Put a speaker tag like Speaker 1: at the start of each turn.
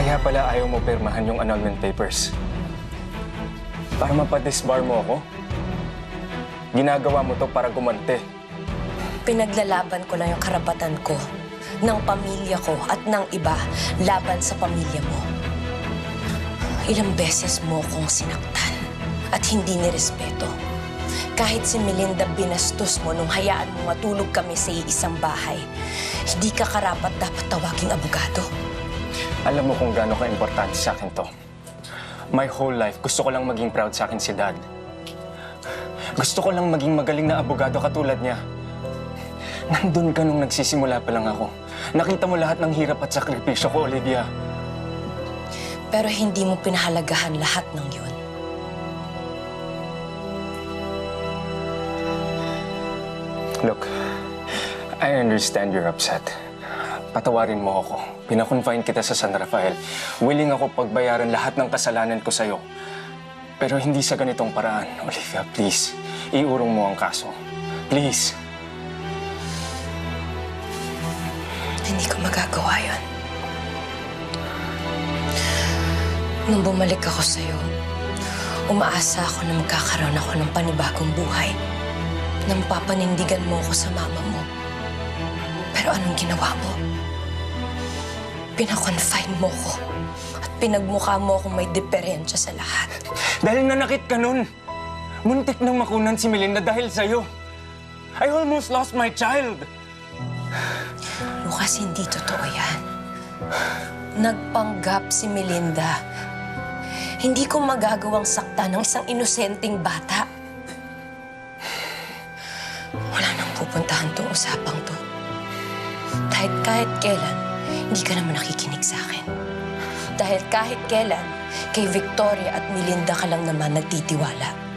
Speaker 1: Kaya pala ayaw mo pirmahan yung annulment papers. Para mapadisbar mo ako? Ginagawa mo to para gumante.
Speaker 2: Pinaglalaban ko lang yung karapatan ko, ng pamilya ko at ng iba laban sa pamilya mo. Ilang beses mo kong sinaktan at hindi nirespeto. Kahit si Melinda binastos mo nung hayaan mo matulog kami sa isang bahay, hindi ka karapat dapat tawaging abogado.
Speaker 1: Alam mo kung gaano ka-importante sa akin to. My whole life, gusto ko lang maging proud sa akin si Dad. Gusto ko lang maging magaling na abogado katulad niya. Nandun ka nung nagsisimula pa lang ako. Nakita mo lahat ng hirap at sakripisyo ko, Olivia.
Speaker 2: Pero hindi mo pinahalagahan lahat ng yun.
Speaker 1: Look, I understand you're upset. Patawarin mo ako. Pinakonfine kita sa San Rafael. Willing ako pagbayaran lahat ng kasalanan ko sa'yo. Pero hindi sa ganitong paraan. Olivia, please. Iurong mo ang kaso. Please.
Speaker 2: Hindi ko magagawa yun. Nung bumalik ako sa'yo, umaasa ako na magkakaroon ako ng panibagong buhay. Nang papanindigan mo ako sa mama mo. Pero anong ginawa mo? Pinakonfine mo ko at pinagmukha mo akong may diferensya sa lahat.
Speaker 1: Dahil nanakit ka nun. Muntik nang makunan si Melinda dahil sa'yo. I almost lost my child.
Speaker 2: Lucas, hindi totoo yan. Nagpanggap si Melinda. Hindi ko magagawang sakta ng isang inosenteng bata. Wala nang pupuntahan tong usapang to. Dahil kahit kailan, hindi ka naman nakikinig sa akin. Dahil kahit kailan, kay Victoria at Melinda ka lang naman nagtitiwala.